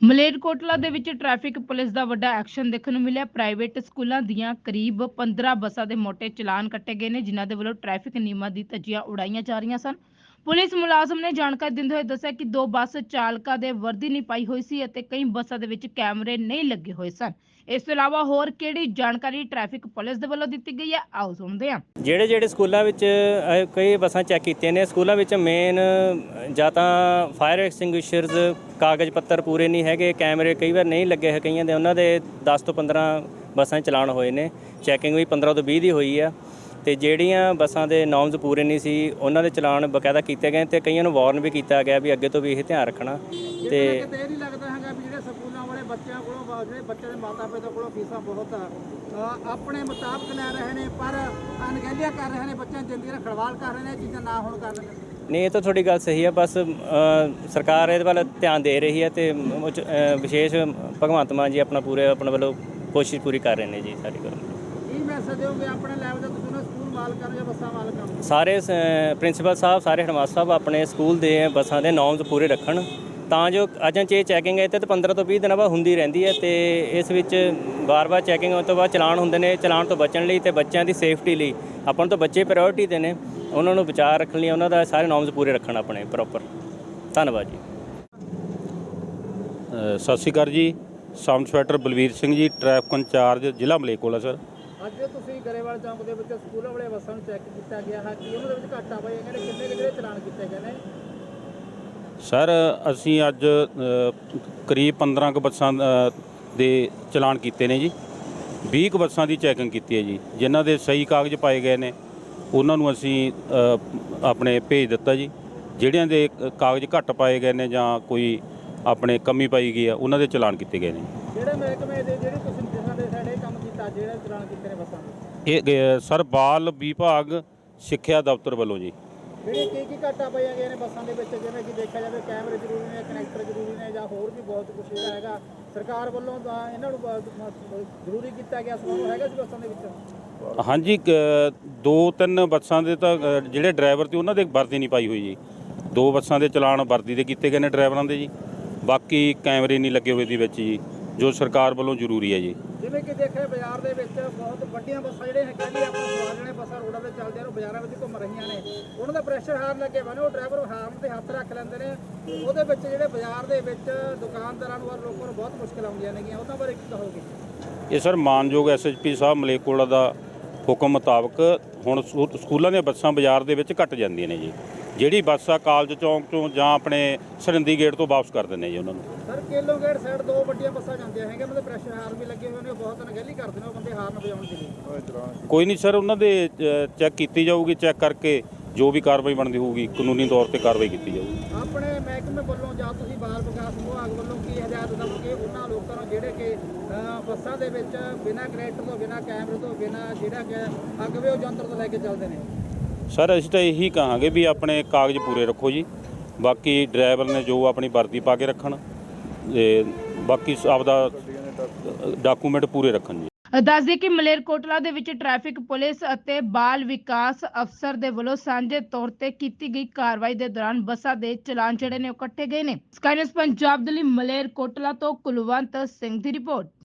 ਮਲੇਰਕੋਟਲਾ ਦੇ ਵਿੱਚ traffic police ਦਾ ਵੱਡਾ ਐਕਸ਼ਨ ਦੇਖਣ ਨੂੰ ਮਿਲਿਆ। ਪ੍ਰਾਈਵੇਟ ਸਕੂਲਾਂ ਦੀਆਂ ਕਰੀਬ 15 ਬੱਸਾਂ ਦੇ ਮੋٹے ਚਲਾਨ ਕੱਟੇ ਗਏ ਨੇ, ਜਿਨ੍ਹਾਂ ਦੇ ਵੱਲੋਂ ਟ੍ਰੈਫਿਕ ਨਿਯਮਾਂ ਦੀ ਧੱਜੀਆਂ ਉਡਾਈਆਂ ਜਾ ਰਹੀਆਂ ਸਨ। ਪੁਲਿਸ ਮੁਲਾਜ਼ਮ ਨੇ ਜਾਣਕਾਰੀ ਦਿੰਦੇ ਹੋਏ ਦੱਸਿਆ ਕਿ ਦੋ ਬੱਸ ਚਾਲਕਾਂ ਦੇ ਵਰਦੀ ਨਹੀਂ ਪਾਈ ਹੋਈ ਸੀ ਅਤੇ ਕਈ ਬੱਸਾਂ ਦੇ ਵਿੱਚ ਕੈਮਰੇ ਨਹੀਂ ਲੱਗੇ ਹੋਏ ਸਨ। ਇਸ ਤੋਂ ਇਲਾਵਾ ਹੋਰ ਕਿਹੜੀ ਜਾਣਕਾਰੀ ਟ੍ਰੈਫਿਕ ਪੁਲਿਸ ਦੇ ਵੱਲੋਂ ਦਿੱਤੀ ਗਈ ਹੈ? ਆਓ ਸੁਣਦੇ ਹਾਂ। ਜਿਹੜੇ ਜਿਹੜੇ ਸਕੂਲਾਂ ਵਿੱਚ ਅਹ, ਕਈ ਬੱਸਾਂ ਚੈੱਕ ਕੀਤੀਆਂ ਨੇ ਸਕੂਲਾਂ ਵਿੱਚ ਮੇਨ ਜਾਂ ਤਾਂ ਫਾਇਰ ਐਕਸਟਿੰਗੁਇਸ਼ਰਸ ਕਾਗਜ਼ ਪੱਤਰ ਪੂਰੇ ਨਹੀਂ ਹੈਗੇ ਕੈਮਰੇ ਕਈ ਵਾਰ ਨਹੀਂ ਲੱਗੇ ਹੈ ਕਈਆਂ ਦੇ ਉਹਨਾਂ ਦੇ 10 ਤੋਂ 15 ਬੱਸਾਂ 'ਚ ਚਲਾਨ ਹੋਏ ਨੇ। ਚੈਕਿੰਗ ਵੀ 15 ਤੋਂ 20 ਦੀ ਹੋਈ ਆ। ਤੇ ਜਿਹੜੀਆਂ ਬੱਸਾਂ ਦੇ ਨੋਰਮਸ ਪੂਰੇ ਨਹੀਂ ਸੀ ਉਹਨਾਂ ਦੇ ਚਲਾਨ ਬਕਾਇਦਾ ਕੀਤੇ ਗਏ ਤੇ ਕਈਆਂ ਨੂੰ ਵਾਰਨ ਵੀ ਕੀਤਾ ਗਿਆ ਵੀ ਅੱਗੇ ਤੋਂ ਵੀ ਇਹ ਧਿਆਨ ਰੱਖਣਾ। ਤੇ ਇਹ ਨਹੀਂ ਲੱਗਦਾ ਹੈਗਾ ਵੀ ਜਿਹੜੇ ਸਕੂਲਾਂ ਵਾਲੇ ਬੱਚਿਆਂ ਕੋਲੋਂ ਵਾ- ਜਿਹੜੇ ਬੱਚੇ ਦੇ ਮਾਤਾ ਪਿਤਾ ਕੋਲੋਂ ਫੀਸਾਂ ਬਹੁਤ ਆ। ਅ, ਆਪਣੇ ਮੁਤਾਬਕ ਲੈ ਰਹੇ ਨੇ ਪਰ ਅਣਗਹਿਲੀਆਂ ਕਰ ਰਹੇ ਨੇ ਬੱਚਿਆਂ ਦੀ ਜ਼ਿੰਦਗੀ ਖੜਵਾਲ ਕਰ ਰਹੇ ਨੇ ਇਹ ਚੀਜ਼ਾਂ ਨਾ ਹੋਣ ਕਾਰਨ ਨਹੀਂ ਇਹ ਤਾਂ ਤੁਹਾਡੀ ਗੱਲ ਸਹੀ ਹੈ ਬਸ ਸਰਕਾਰ ਇਹਦੇ ਵੱਲ ਧਿਆਨ ਦੇ ਰਹੀ ਹੈ ਤੇ ਵਿਸ਼ੇਸ਼ ਭਗਵੰਤ ਮਾਨ ਜੀ ਆਪਣਾ ਪੂਰੇ ਆਪਣੇ ਵੱਲੋਂ ਕੋਸ਼ਿਸ਼ ਪੂਰੀ ਕਰ ਰਹੇ ਨੇ ਜੀ ਸਾਰੀ ਕਰਨ ਦੀ ਕੀ ਮੈਸੇਜ ਦਿਓਗੇ ਆਪਣੇ ਲੈਵਲ ਤੇ ਤੁਸੀਂ ਮਾਲਕਾਂ ਨੂੰ ਜਾਂ ਬੱਸਾਂ ਮਾਲਕਾਂ ਨੂੰ ਸਾਰੇ ਪ੍ਰਿੰਸੀਪਲ ਸਾਹਿਬ ਸਾਰੇ ਹੈਡਮਾਸਟਰ ਸਾਹਿਬ ਆਪਣੇ ਸਕੂਲ ਦੇ ਬੱਸਾਂ ਦੇ ਨੋਰਮਸ ਪੂਰੇ ਰੱਖਣ। ਤਾਂ ਜੋ ਅਜਾਂ ਚ ਇਹ ਚੈਕਿੰਗ ਹੈ ਤੇ 15 ਤੋਂ 20 ਦਿਨਾਂ ਬਾਅਦ ਹੁੰਦੀ ਰਹਿੰਦੀ ਹੈ ਤੇ ਇਸ ਵਿੱਚ ਬਾਰ-ਬਾਰ ਚੈਕਿੰਗ ਹੋਣ ਤੋਂ ਬਾਅਦ ਚਲਾਨ ਹੁੰਦੇ ਨੇ ਚਲਾਨ ਤੋਂ ਬਚਣ ਲਈ ਤੇ ਬੱਚਿਆਂ ਦੀ ਸੇਫਟੀ ਲਈ। ਆਪਾਂ ਨੂੰ ਤਾਂ ਬੱਚੇ ਪ੍ਰਾਇੋਰਟੀ ਦੇ ਨੇ ਉਹਨਾਂ ਨੂੰ ਬਚਾਅ ਰੱਖਣ ਲਈ ਉਹਨਾਂ ਦਾ ਸਾਰੇ ਨੋਰਮਸ ਪੂਰੇ ਰੱਖਣ ਆਪਣੇ ਪ੍ਰੋਪਰ ਧੰਨਵਾਦ ਜੀ। ਸਤਿ ਸ਼੍ਰੀ ਅਕਾਲ ਜੀ sub inspector Balvir Singh ji traffic incharge ਜ਼ਿਲ੍ਹਾ ਮਲੇਕੋਲਾ ਸਰ। ਅੱਜ ਤੁਸੀਂ ਗਰੇਵਾਲ ਚੌਂਕ ਦੇ ਵਿੱਚ ਸਕੂਲਾਂ ਵਾਲੇ ਬੱਸਾਂ ਨੂੰ ਚੈੱਕ ਕੀਤਾ ਗਿਆ ਹੈ। ਕਿ ਉਹਨਾਂ ਦੇ ਵਿੱਚ ਘਾਟਾ ਪਏ ਕਹਿੰਦੇ ਕਿੰਨੇ ਕੁ ਜਿਹੜੇ ਚਲਾਨ ਕੀਤੇ ਗਏ ਨੇ? ਸਰ ਅਸੀਂ ਅੱਜ ਕਰੀਬ 15 ਕੁ ਬੱਸਾਂ ਦੇ ਚਲਾਨ ਕੀਤੇ ਨੇ ਜੀ। 20 ਕੁ ਬੱਸਾਂ ਦੀ ਚੈਕਿੰਗ ਕੀਤੀ ਹੈ ਜੀ। ਜਿਨ੍ਹਾਂ ਦੇ ਸਹੀ ਕਾਗਜ਼ ਪਾਏ ਗਏ ਨੇ ਉਹਨਾਂ ਨੂੰ ਅਸੀਂ ਆਪਣੇ ਭੇਜ ਦਿੱਤਾ ਜੀ। ਜਿਹੜਿਆਂ ਦੇ ਕਾਗਜ਼ ਘੱਟ ਪਾਏ ਗਏ ਨੇ ਜਾਂ ਕੋਈ ਆਪਣੇ ਕਮੀ ਪਾਈ ਗਈ ਆ ਉਹਨਾਂ ਦੇ ਚਲਾਨ ਕੀਤੇ ਗਏ ਨੇ। ਜਿਹੜੇ ਮਹਿਕਮੇ ਦੇ ਜਿਹੜੇ ਤੁਸੀਂ ਜਿਨ੍ਹਾਂ ਦੇ ਸਾਡੇ ਕੰਮ ਕੀਤਾ ਜਿਹੜੇ ਚਲਾਨ ਨੇ ਇਹ ਸਰ ਬਾਲ ਵਿਭਾਗ ਸਿੱਖਿਆ ਦਫ਼ਤਰ ਵੱਲੋਂ ਜੀ। ਜਿਹੜੇ ਕੀ ਕੀ ਘਾਟਾ ਪਈਆਂ ਗਏ ਨੇ ਬੱਸਾਂ ਦੇ ਵਿੱਚ? ਜਿਵੇਂ ਕਿ ਦੇਖਿਆ ਜਾਵੇ ਕੈਮਰੇ ਜ਼ਰੂਰੀ ਨੇ ਕਨੈਕਟਰ ਜ਼ਰੂਰੀ ਨੇ ਜਾਂ ਹੋਰ ਵੀ ਬਹੁਤ ਕੁਝ ਜਿਹੜਾ ਹੈਗਾ। ਸਰਕਾਰ ਵੱਲੋਂ ਤਾਂ ਇਹਨਾਂ ਨੂੰ ਬ- ਜ਼ਰੂਰੀ ਕੀਤਾ ਗਿਆ। ਸਮਾਂ ਹੈਗਾ ਸੀ ਬੱਸਾਂ ਦੇ ਵਿੱਚ। ਹਾਂਜੀ ਕ- ਦੋ ਤਿੰਨ ਬੱਸਾਂ ਦੇ ਤਾਂ ਅ, ਜਿਹੜੇ ਡਰਾਈਵਰ ਤੇ ਉਹਨਾਂ ਦੇ ਵਰਦੀ ਨਹੀਂ ਪਾਈ ਹੋਈ ਜੀ। ਦੋ ਬੱਸਾਂ ਦੇ ਚਲਾਨ ਵਰਦੀ ਦੇ ਕੀਤੇ ਗਏ ਨੇ ਡਰਾਈਵਰਾਂ ਦੇ ਜੀ। ਬਾਕੀ ਕੈਮਰੇ ਨਹੀਂ ਲੱਗੇ ਹੋਏ ਦੀ ਵਿੱਚ ਜੀ ਜੋ ਸਰਕਾਰ ਵੱਲੋਂ ਜ਼ਰੂਰੀ ਹੈ ਜੀ। ਜਿਵੇਂ ਕਿ ਦੇਖਿਆ ਬਾਜ਼ਾਰ ਦੇ ਵਿੱਚ ਬਹੁਤ ਵੱਡੀਆਂ ਬੱਸਾਂ ਜਿਹੜੇ ਹੈਗੇ ਜੀ ਆਪਣੇ ਸਵਾਰੀਆਂ ਨੇ ਬੱਸਾਂ ਰੋਡਾਂ ਤੇ ਚੱਲਦੀਆਂ ਨੇ ਬਾਜ਼ਾਰਾਂ ਵਿੱਚ ਘੁੰਮ ਰਹੀਆਂ ਨੇ। ਉਹਨਾਂ ਦਾ ਪ੍ਰੈਸ਼ਰ ਹਾਰਨ ਲੱਗੇ ਹੋਏ ਨੇ, ਉਹ ਡਰਾਈਵਰ ਹਾਰਨ ਤੇ ਹੱਥ ਰੱਖ ਲੈਂਦੇ ਨੇ। ਉਹਦੇ ਵਿੱਚ ਜਿਹੜੇ ਬਾਜ਼ਾਰ ਦੇ ਵਿੱਚ ਦੁਕਾਨਦਾਰਾਂ ਨੂੰ ਔਰ ਲੋਕਾਂ ਨੂੰ ਬਹੁਤ ਮੁਸ਼ਕਲ ਆਉਂਦੀਆਂ ਨੇਗੀਆਂ ਉਹਨਾਂ ਬਾਰੇ ਕੀ ਕਹੋਗੇ? ਇਹ ਸਰ ਮਾਨਯੋਗ ਐਸਐਸਪੀ ਸਾਹਿਬ ਮਲੇਕੋਲਾ ਦਾ ਹੁਕਮ ਮੁਤਾਬਕ ਹੁਣ ਸਕੂ- ਸਕੂਲਾਂ ਦੀਆਂ ਬੱਸਾਂ ਬਾਜ਼ਾਰ ਦੇ ਵਿੱਚ ਘਟ ਜਾਂਦੀਆਂ ਨੇ ਜੀ। ਜਿਹੜੀ ਬੱਸ ਆ ਕਾਲਜ ਚੌਂਕ ਤੋਂ ਜਾਂ ਆਪਣੇ ਸਰਿੰਦੀ ਗੇਟ ਤੋਂ ਵਾਪਸ ਕਰ ਦਿੰਦੇ ਜੀ ਉਹਨਾਂ ਨੂੰ। ਸਰ ਕੇਲੋ ਗੇਟ ਸਾਈਡ ਦੋ ਵੱਡੀਆਂ ਬੱਸਾਂ ਜਾਂਦੀਆਂ ਹੈਗੀਆਂ ਮਤਲਬ ਪ੍ਰੈਸ਼ਰ ਹਾਰਨ ਵੀ ਲੱਗੇ ਹੋਏ ਨੇ ਉਹ ਬਹੁਤ ਅਣਗਹਿਲੀ ਕਰਦੇ ਨੇ ਉਹ ਬੰਦੇ ਹਾਰਨ ਵਜਾਉਣ ਦੇ ਲਈ। ਕੋਈ ਨਹੀਂ ਸਰ ਉਹਨਾਂ ਦੇ ਚੈੱਕ ਕੀਤੀ ਜਾਊਗੀ ਚੈੱਕ ਕਰਕੇ ਜੋ ਵੀ ਕਾਰਵਾਈ ਬਣਦੀ ਹੋਊਗੀ ਕਾਨੂੰਨੀ ਤੌਰ ਤੇ ਕਾਰਵਾਈ ਕੀਤੀ ਜਾਊਗੀ। ਆਪਣੇ ਮਹਿਕਮੇ ਵੱਲੋਂ ਜਾਂ ਤੁਸੀਂ ਬਾਲ ਵਿਕਾਸ ਵਿਭਾਗ ਵੱਲੋਂ ਕੀ ਹਦਾਇਤ ਦਵੋਗੇ? ਉਹਨਾਂ ਲੋਕਾਂ ਨੂੰ ਜਿਹੜੇ ਕਿ ਬੱਸਾਂ ਦੇ ਵਿੱਚ ਬਿਨਾਂ ਕਨੈਕਟਰ ਤੋਂ ਬਿਨਾਂ ਕੈਮਰੇ ਤੋਂ ਬਿਨਾਂ ਜਿਹੜਾ ਕਿ ਅਗਵੇ ਉਹ ਯੰਤਰ ਤੋਂ ਲੈ ਕੇ ਚੱਲਦੇ ਨੇ? ਸਰ, ਅਸੀਂ ਤਾਂ ਇਹੀ ਕਹਾਂਗੇ ਵੀ ਆਪਣੇ ਕਾਗਜ਼ ਪੂਰੇ ਰੱਖੋ ਜੀ। ਬਾਕੀ ਡਰਾਈਵਰ ਨੇ ਜੋ ਆਪਣੀ ਵਰਦੀ ਪਾ ਕੇ ਰੱਖਣ ਤੇ ਬਾਕੀ ਆਪਦਾ ਡਾਕੂਮੈਂਟ ਪੂਰੇ ਰੱਖਣ ਜੀ। ਦੱਸਦੇ ਕਿ ਮਲੇਰਕੋਟਲਾ ਦੇ ਵਿੱਚ ਟ੍ਰੈਫਿਕ ਪੁਲਿਸ ਅਤੇ ਬਾਲ ਵਿਕਾਸ ਅਫਸਰ ਦੇ ਵੱਲੋਂ ਸਾਂਝੇ ਤੌਰ ਤੇ ਕੀਤੀ ਗਈ ਕਾਰਵਾਈ ਦੇ ਦੌਰਾਨ ਬੱਸਾਂ ਦੇ ਚਲਾਨ ਜਿਹੜੇ ਨੇ ਉਹ ਕੱਟੇ ਗਏ ਨੇ। ਸਕਾਈਨਸ ਪੰਜਾਬ ਦੇ ਲਈ ਮਲੇਰਕੋਟਲਾ ਤੋਂ ਕੁਲਵੰਤ ਸਿੰਘ ਦੀ ਰਿਪੋਰਟ।